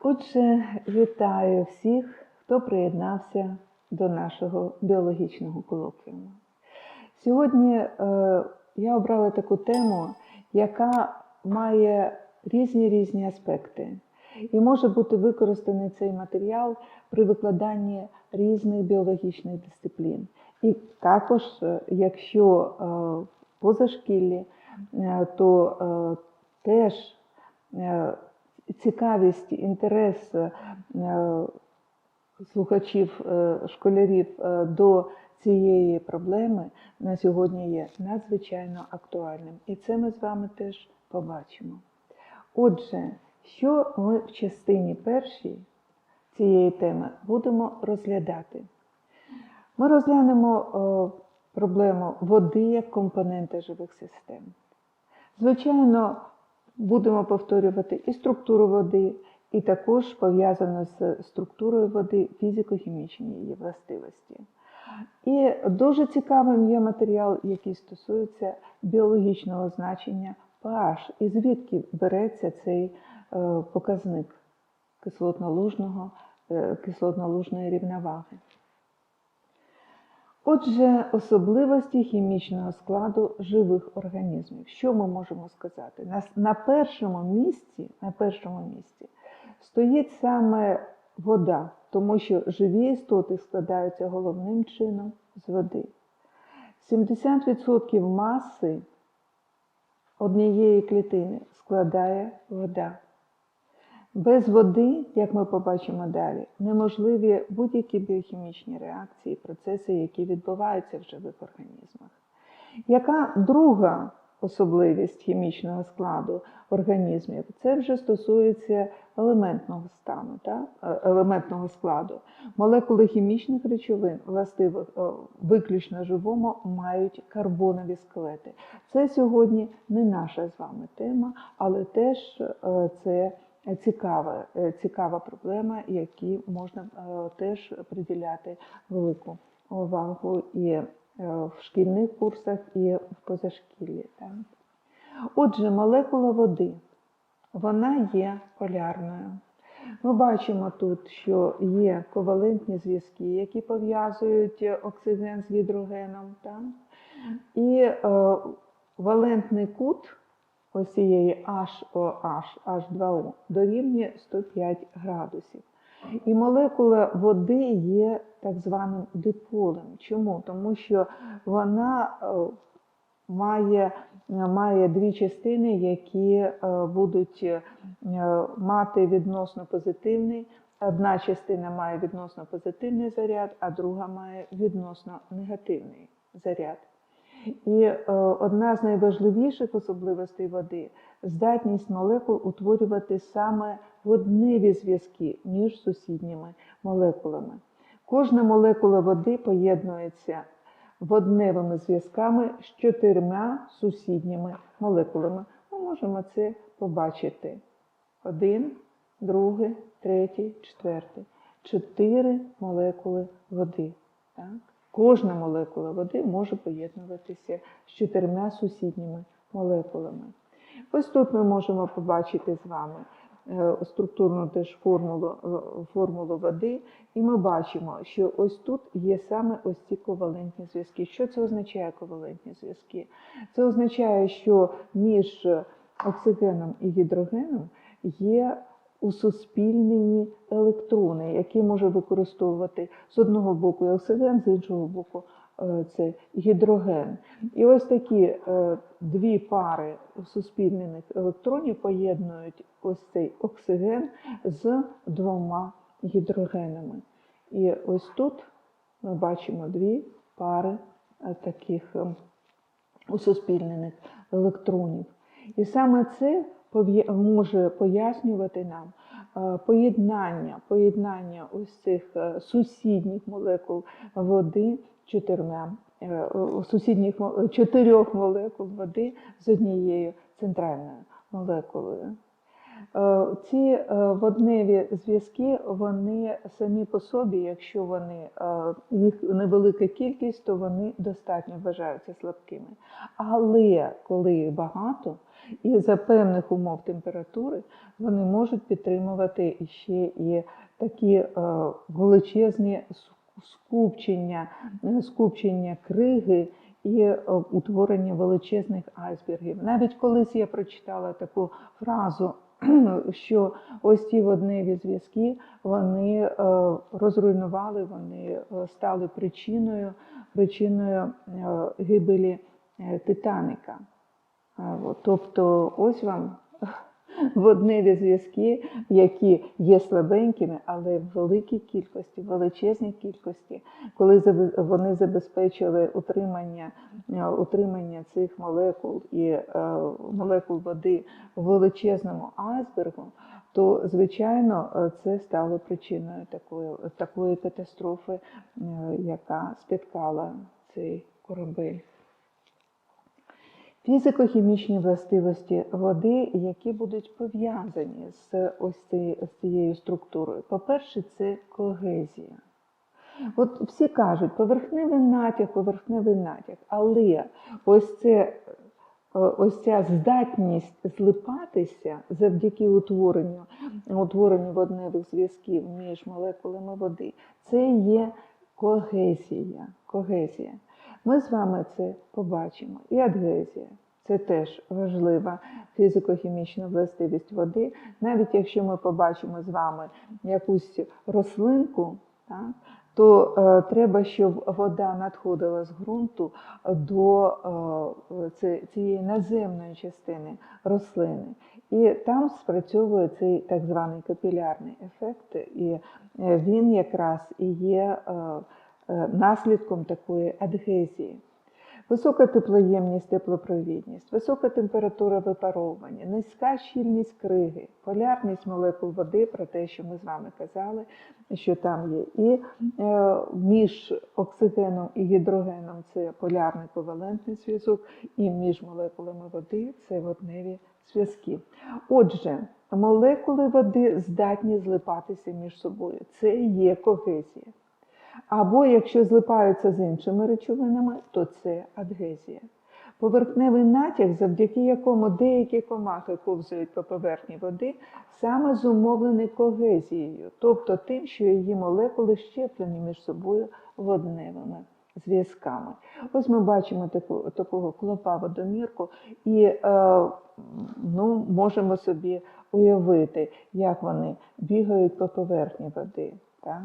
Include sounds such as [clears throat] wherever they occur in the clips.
Отже, вітаю всіх, хто приєднався до нашого біологічного колоквіуму. Сьогодні е, я обрала таку тему, яка має різні різні аспекти, і може бути використаний цей матеріал при викладанні різних біологічних дисциплін. І також, е, якщо е, позашкіллі, е, то е, теж е, цікавість, інтерес е, слухачів, е, школярів е, до цієї проблеми на сьогодні є надзвичайно актуальним. І це ми з вами теж побачимо. Отже, що ми в частині першій цієї теми будемо розглядати? Ми розглянемо проблему води як компонента живих систем. Звичайно, будемо повторювати і структуру води, і також пов'язано з структурою води фізико-хімічні її властивості. І дуже цікавим є матеріал, який стосується біологічного значення pH, і звідки береться цей е, показник е, кислотно-лужної рівноваги. Отже, особливості хімічного складу живих організмів. Що ми можемо сказати? На, першому місці, на першому місці стоїть саме вода, тому що живі істоти складаються головним чином з води. 70% маси однієї клітини складає вода. Без води, як ми побачимо далі, неможливі будь-які біохімічні реакції, процеси, які відбуваються в живих організмах. Яка друга особливість хімічного складу організмів? Це вже стосується елементного стану, так? елементного складу. Молекули хімічних речовин, властивих виключно живому, мають карбонові скелети. Це сьогодні не наша з вами тема, але теж це цікава, цікава проблема, якій можна теж приділяти велику увагу і в шкільних курсах, і в позашкіллі. Отже, молекула води, вона є полярною. Ми бачимо тут, що є ковалентні зв'язки, які пов'язують оксиген з гідрогеном. Так? І е, валентний кут ось цієї HOH, H2O дорівнює 105 градусів. І молекула води є так званим диполем. Чому? Тому що вона має має дві частини, які будуть мати відносно позитивний. Одна частина має відносно позитивний заряд, а друга має відносно негативний заряд. І е, одна з найважливіших особливостей води здатність молекул утворювати саме водневі зв'язки між сусідніми молекулами. Кожна молекула води поєднується водневими зв'язками з чотирма сусідніми молекулами. Ми можемо це побачити. Один, другий, третій, четвертий. Чотири молекули води. Так? Кожна молекула води може поєднуватися з чотирма сусідніми молекулами. Ось тут ми можемо побачити з вами структурну теж формулу, формулу води, і ми бачимо, що ось тут є саме ось ці ковалентні зв'язки. Що це означає ковалентні зв'язки? Це означає, що між оксигеном і гідрогеном є усуспільнені електрони, які може використовувати з одного боку оксиген, з іншого боку це гідроген. І ось такі е, дві пари суспільнених електронів поєднують ось цей оксиген з двома гідрогенами. І ось тут ми бачимо дві пари е, таких е, усуспільнених електронів. І саме це може пояснювати нам поєднання поєднання ось цих сусідніх молекул води чотирма сусідніх чотирьох молекул води з однією центральною молекулою. Ці водневі зв'язки, вони самі по собі, якщо вони їх невелика кількість, то вони достатньо вважаються слабкими. Але коли їх багато, І за певних умов температури вони можуть підтримувати ще і такі е, величезні скупчення, е, скупчення криги і е, утворення величезних айсбергів. Навіть колись я прочитала таку фразу, [clears throat] що ось ці водневі зв'язки вони е, розруйнували, вони е, стали причиною, причиною е, гибелі Титаника. Тобто, ось вам [laughs] водневі зв'язки, які є слабенькими, але в великій кількості, в величезній кількості, коли вони забезпечили утримання, е, утримання цих молекул і е, молекул води в величезному айсбергу, то звичайно е, це стало причиною такої, такої катастрофи, яка спіткала цей корабель. Фізико-хімічні властивості води, які будуть пов'язані з ось цією структурою. По-перше, це когезія. От всі кажуть, поверхневий натяк, поверхневий натяк, але ось це. Ось ця здатність злипатися завдяки утворенню, утворенню водневих зв'язків між молекулами води, це є когезія. когезія. Ми з вами це побачимо. І адгезія. Це теж важлива фізико-хімічна властивість води. Навіть якщо ми побачимо з вами якусь рослинку, так, то е, треба, щоб вода надходила з ґрунту до е, цієї наземної частини рослини. І там спрацьовує цей так званий капілярний ефект, і е, він якраз і є е, наслідком такої адгезії. Висока теплоємність, теплопровідність, висока температура випаровування, низька щільність криги, полярність молекул води, про те, що ми з вами казали, що там є. І е, між оксигеном і гідрогеном це полярний ковалентний зв'язок, і між молекулами води це водневі зв'язки. Отже, молекули води здатні злипатися між собою. Це є когезія. Або якщо злипаються з іншими речовинами, то це адгезія. Поверхневий натяг, завдяки якому деякі комахи ковзають по поверхні води, саме зумовлений когезією, тобто тим, що її молекули щеплені між собою водневими зв'язками. Ось ми бачимо таку, такого клопа водомірку і е, ну, можемо собі уявити, як вони бігають по поверхні води. Так?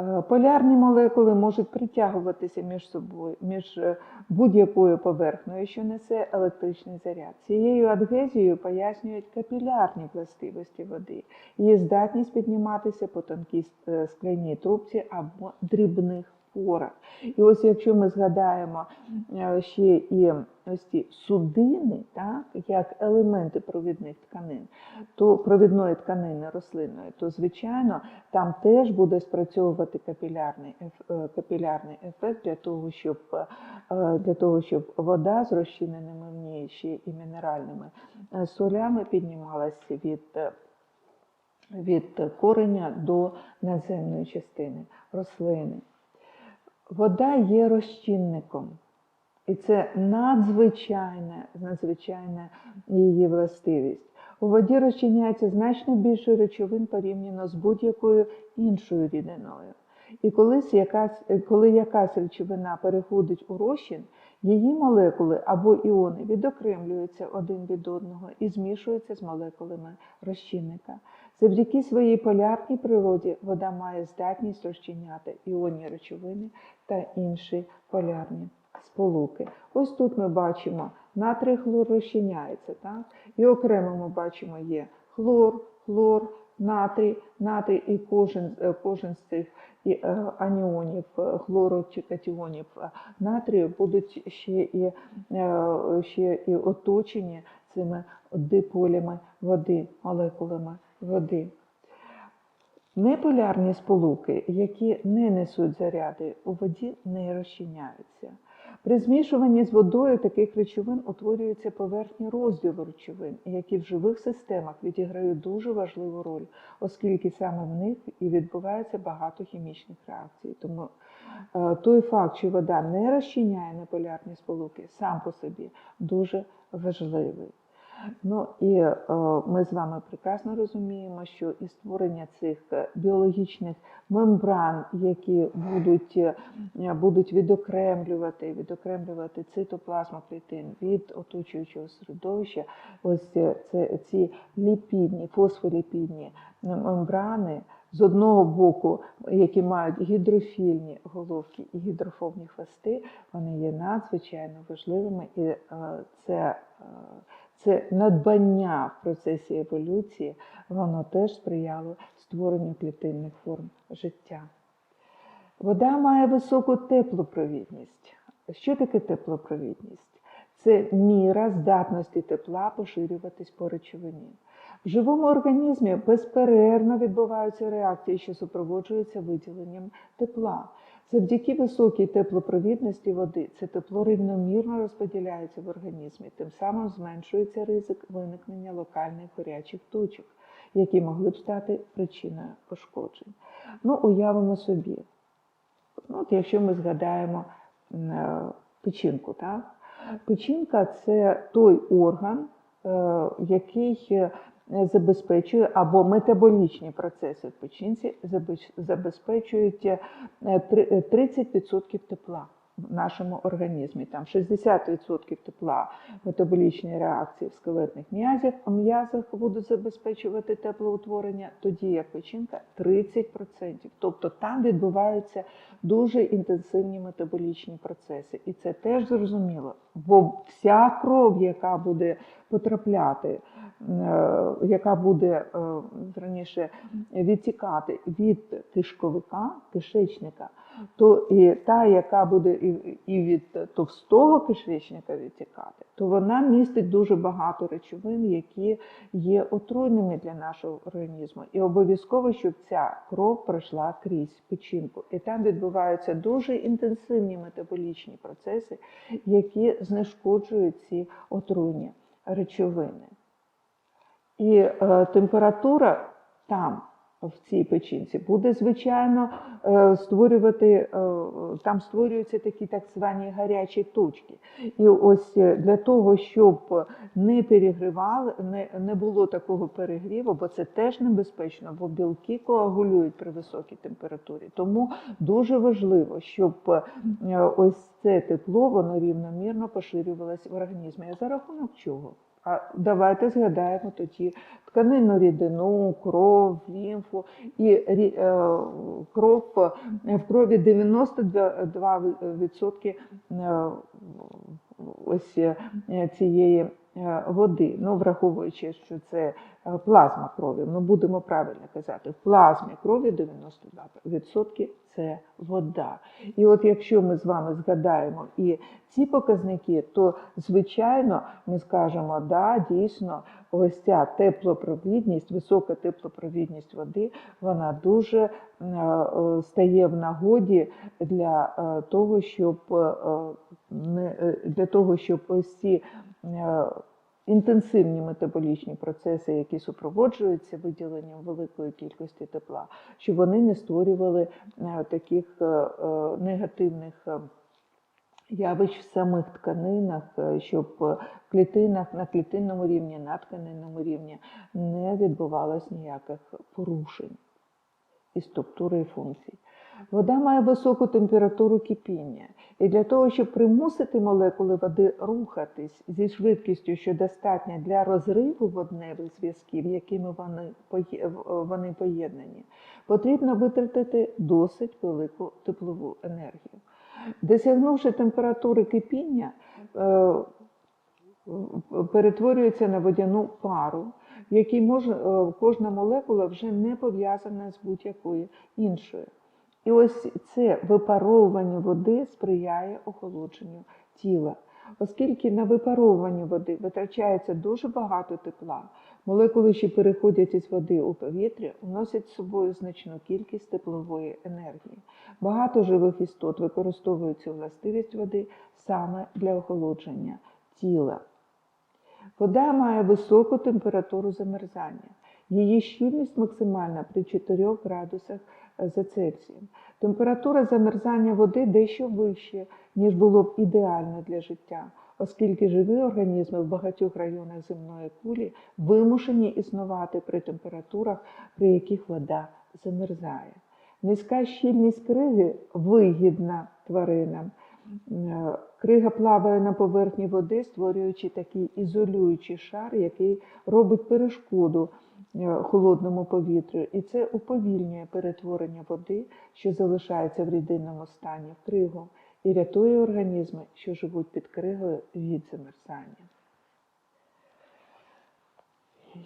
Е, Полярні молекули можуть притягуватися між собою, між е, будь-якою поверхнею, що несе електричний заряд. Цією адгезією пояснюють капілярні властивості води, її здатність підніматися по тонкій е, скляній трубці або дрібних порах. І ось якщо ми згадаємо е, ще і ось ці судини, так, як елементи провідних тканин, то провідної тканини рослинної, то звичайно там теж буде спрацьовувати капілярний, е, капілярний ефект для того, щоб, е, для того, щоб вода з розчиненими в ній ще і мінеральними солями піднімалася від, від кореня до наземної частини рослини. Вода є розчинником. І це надзвичайна, надзвичайна її властивість. У воді розчиняється значно більше речовин порівняно з будь-якою іншою рідиною. І колись якась, коли якась речовина переходить у розчин, її молекули або іони відокремлюються один від одного і змішуються з молекулами розчинника. Завдяки своїй полярній природі вода має здатність розчиняти іонні речовини та інші полярні сполуки. Ось тут ми бачимо, натрій хлор розчиняється, так? і окремо ми бачимо є хлор, хлор, натрій, натрій і кожен, е, кожен з цих е, аніонів, е, хлору чи катіонів натрію будуть ще і, ще і оточені цими диполями води, молекулами води. Неполярні сполуки, які не несуть заряди, у воді не розчиняються. При змішуванні з водою таких речовин утворюються поверхні розділу речовин, які в живих системах відіграють дуже важливу роль, оскільки саме в них і відбувається багато хімічних реакцій. Тому Е, Той факт, що вода не розчиняє неполярні сполуки, сам по собі дуже важливий. Ну і е, ми з вами прекрасно розуміємо, що і створення цих е, біологічних мембран, які будуть, е, будуть відокремлювати, відокремлювати цитоплазму клітин від оточуючого середовища, ось е, це ці ліпідні, фосфоліпідні мембрани. З одного боку, які мають гідрофільні головки і гідрофобні хвости, вони є надзвичайно важливими, і е, це, е, це надбання в процесі еволюції, воно теж сприяло створенню клітинних форм життя. Вода має високу теплопровідність. Що таке теплопровідність? Це міра здатності тепла поширюватись по речовині. В живому організмі безперервно відбуваються реакції, що супроводжуються виділенням тепла. Завдяки високій теплопровідності води це тепло рівномірно розподіляється в організмі, тим самим зменшується ризик виникнення локальних гарячих точок, які могли б стати причиною пошкоджень. Ну, уявимо собі, ну, от якщо ми згадаємо е, печінку, так? печінка це той орган, е, який забезпечує або метаболічні процеси в печінці забез- забезпечують е, три- е, 30% тепла в нашому організмі. Там 60% тепла метаболічні реакції в скелетних м'язах, а м'язах будуть забезпечувати теплоутворення, тоді як печінка 30%. Тобто там відбуваються дуже інтенсивні метаболічні процеси. І це теж зрозуміло, бо вся кров, яка буде потрапляти, е, яка буде е, раніше відтікати від кишковика, кишечника, то і та, яка буде і, від товстого кишечника відтікати, то вона містить дуже багато речовин, які є отруйними для нашого організму. І обов'язково, щоб ця кров пройшла крізь печінку. І там відбуваються дуже інтенсивні метаболічні процеси, які знешкоджують ці отруйні речовини. І е, температура там, в цій печінці, буде, звичайно, е, створювати, е, там створюються такі так звані гарячі точки. І ось е, для того, щоб не перегрівали, не, не було такого перегріву, бо це теж небезпечно, бо білки коагулюють при високій температурі. Тому дуже важливо, щоб ось це тепло воно рівномірно поширювалося в організмі. А за рахунок чого? А давайте згадаємо тоді тканинну рідину, кров, лімфу і е, кров е, в крові 92% е, ось цієї води. Ну, враховуючи, що це е, плазма крові, ми будемо правильно казати, в плазмі крові 92% це вода. І от якщо ми з вами згадаємо і ці показники, то звичайно ми скажемо, да, дійсно, ось ця теплопровідність, висока теплопровідність води, вона дуже е, е, стає в нагоді для е, того, щоб е, е, для того, щоб ось ці е, інтенсивні метаболічні процеси, які супроводжуються виділенням великої кількості тепла, щоб вони не створювали е, таких е, е, негативних. е, явищ в самих тканинах, е, щоб в клітинах на клітинному рівні, на тканинному рівні не відбувалось ніяких порушень і структури і функцій. Вода має високу температуру кипіння. І для того, щоб примусити молекули води рухатись зі швидкістю, що достатня для розриву водневих зв'язків, якими вони, поєднані, потрібно витратити досить велику теплову енергію. Досягнувши температури кипіння, е, перетворюється на водяну пару, в якій е, кожна молекула вже не пов'язана з будь-якою іншою. І ось це випаровування води сприяє охолодженню тіла. Оскільки на випаровування води витрачається дуже багато тепла, молекули, що переходять із води у повітря, вносять з собою значну кількість теплової енергії. Багато живих істот використовують цю властивість води саме для охолодження тіла. Вода має високу температуру замерзання. Її щільність максимальна при 4 градусах за Цельсієм. Температура замерзання води дещо вище, ніж було б ідеально для життя, оскільки живі організми в багатьох районах земної кулі вимушені існувати при температурах, при яких вода замерзає. Низька щільність криги вигідна тваринам. Е, Крига плаває на поверхні води, створюючи такий ізолюючий шар, який робить перешкоду холодному повітрю. І це уповільнює перетворення води, що залишається в рідинному стані в кригу, і рятує організми, що живуть під кригою від замерзання.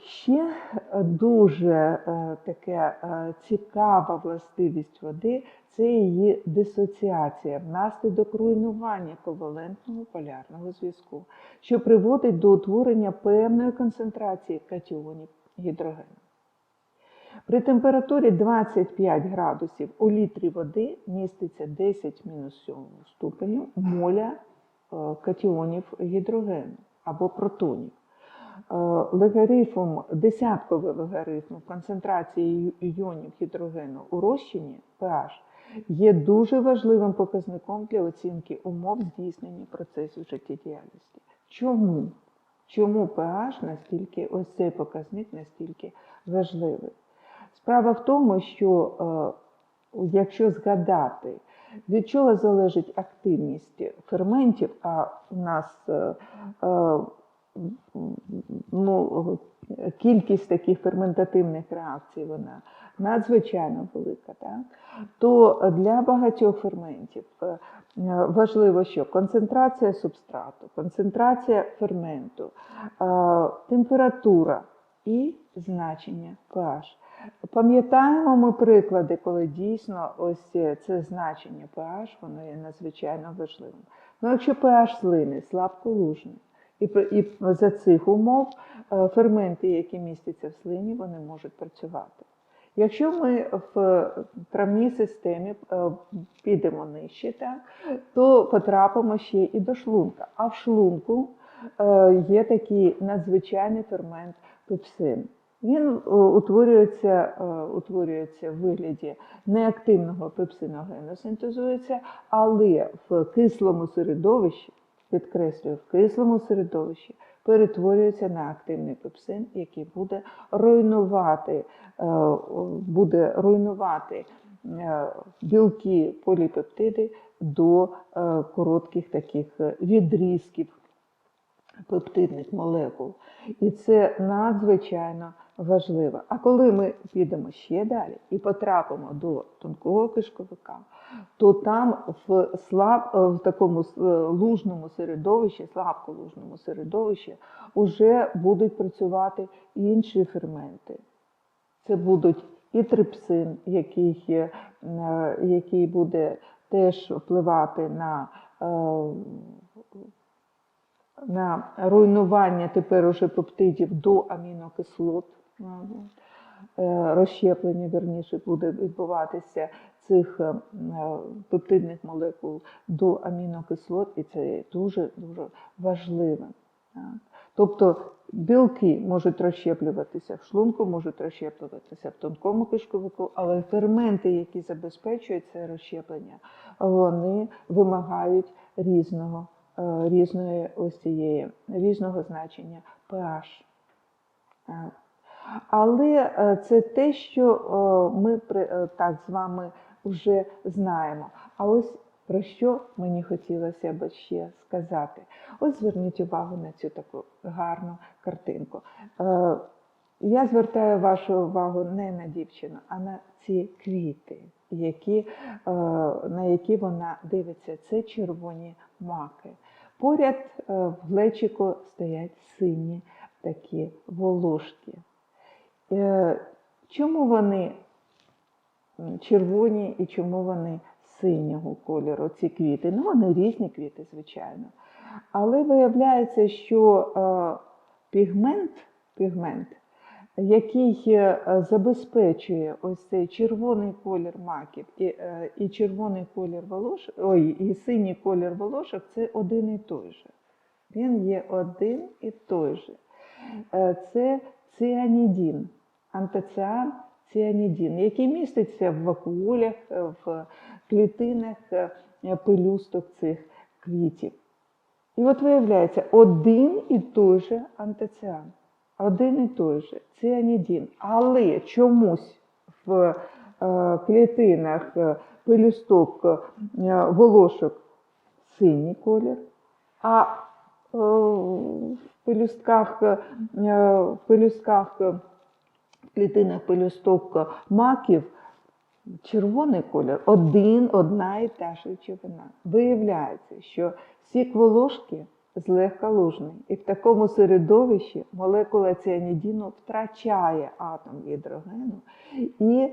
Ще е, дуже е, таке е, цікава властивість води це її дисоціація внаслідок руйнування ковалентного полярного зв'язку, що приводить до утворення певної концентрації катіонів гідрогену. При температурі 25 градусів у літрі води міститься 10 мінус 7 ступеню моля е, катіонів гідрогену або протонів. Е, Логарифм, десятковий логарифм концентрації іонів гідрогену у розчині pH є дуже важливим показником для оцінки умов здійснення процесів життєдіяльності. Чому? Чому pH настільки, ось цей показник настільки важливий? Справа в тому, що е, якщо згадати, від чого залежить активність ферментів, а у нас е, е, ну, кількість таких ферментативних реакцій вона надзвичайно велика, так? то для багатьох ферментів е, важливо, що концентрація субстрату, концентрація ферменту, е, температура і значення pH. Пам'ятаємо ми приклади, коли дійсно ось це значення pH, воно є надзвичайно важливим. Ну, якщо pH слини слабколужний, і, і за цих умов е, ферменти, які містяться в слині, вони можуть працювати. Якщо ми в травній системі е, підемо нижче, так, то потрапимо ще і до шлунка. А в шлунку е, є такий надзвичайний фермент пепсин. Він е, утворюється, утворюється в вигляді неактивного пепсиногену, синтезується, але в кислому середовищі, підкреслюю, в кислому середовищі перетворюється на активний пепсин, який буде руйнувати, е, буде руйнувати е, білки поліпептиди до е, коротких таких відрізків пептидних молекул. І це надзвичайно важливо. А коли ми підемо ще далі і потрапимо до тонкого кишковика, то там в, слаб, е, в такому е, лужному середовищі, слабколужному середовищі, вже будуть працювати інші ферменти. Це будуть і трипсин, який, е, який буде теж впливати на, на руйнування тепер уже пептидів до амінокислот. Е, Розщеплення, верніше, буде відбуватися цих е, пептидних молекул до амінокислот, і це є дуже-дуже важливим. Тобто білки можуть розщеплюватися в шлунку, можуть розщеплюватися в тонкому кишковику, але ферменти, які забезпечують це розщеплення, вони вимагають різного, е, різної ось цієї, різного значення pH. Але е, це те, що е, ми е, так з вами вже знаємо. А ось про що мені хотілося б ще сказати. Ось зверніть увагу на цю таку гарну картинку. Я звертаю вашу увагу не на дівчину, а на ці квіти, які, на які вона дивиться. Це червоні маки. Поряд в глечику стоять сині такі волошки. Е, Чому вони червоні і чому вони синього кольору, ці квіти? Ну, вони різні квіти, звичайно. Але виявляється, що е, пігмент, пігмент, який е, забезпечує ось цей червоний колір маків і, і червоний колір волошок, ой, і синій колір волошок це один і той же. Він є один і той же. Це цианідін, антоціан ціанідін, який міститься в вакуолях, е, в клітинах е, пелюсток цих квітів. І от виявляється, один і той же антоціан, один і той же ціанідін. Але чомусь в е, клітинах е, пелюсток е, волошок синій колір, а е, в пелюстках, е, в пелюстках, е, клітинах пелюсток маків червоний колір один, одна і та ж речовина. Виявляється, що сік волошки злегка лужний, і в такому середовищі молекула ціанідіну втрачає атом гідрогену і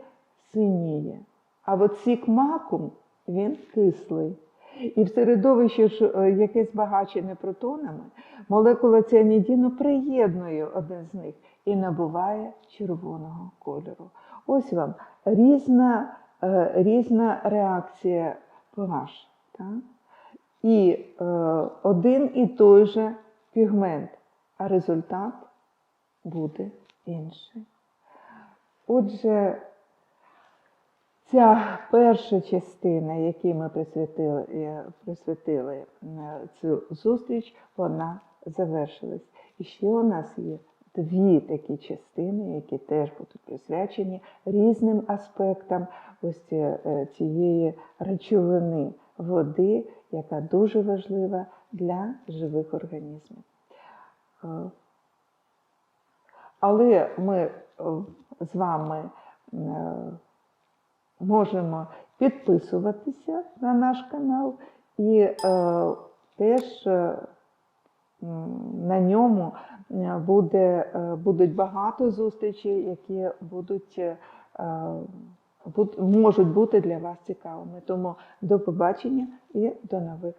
синіє. А от сік маку він кислий. І в середовищі, ж, е, яке збагачене протонами, молекула ціанідіну приєднує один з них і набуває червоного кольору. Ось вам різна, е, різна реакція pH. Так? І е, один і той же пігмент, а результат буде інший. Отже, ця перша частина, якій ми присвятили, е, присвятили е, цю зустріч, вона завершилась. І ще у нас є дві такі частини, які теж будуть присвячені різним аспектам ось е, цієї речовини води, яка дуже важлива для живих організмів. Але ми з вами можемо підписуватися на наш канал і е, теж е, на ньому е, буде, е, будуть багато зустрічей, які будуть, е, буд- можуть бути для вас цікавими. Тому до побачення і до нових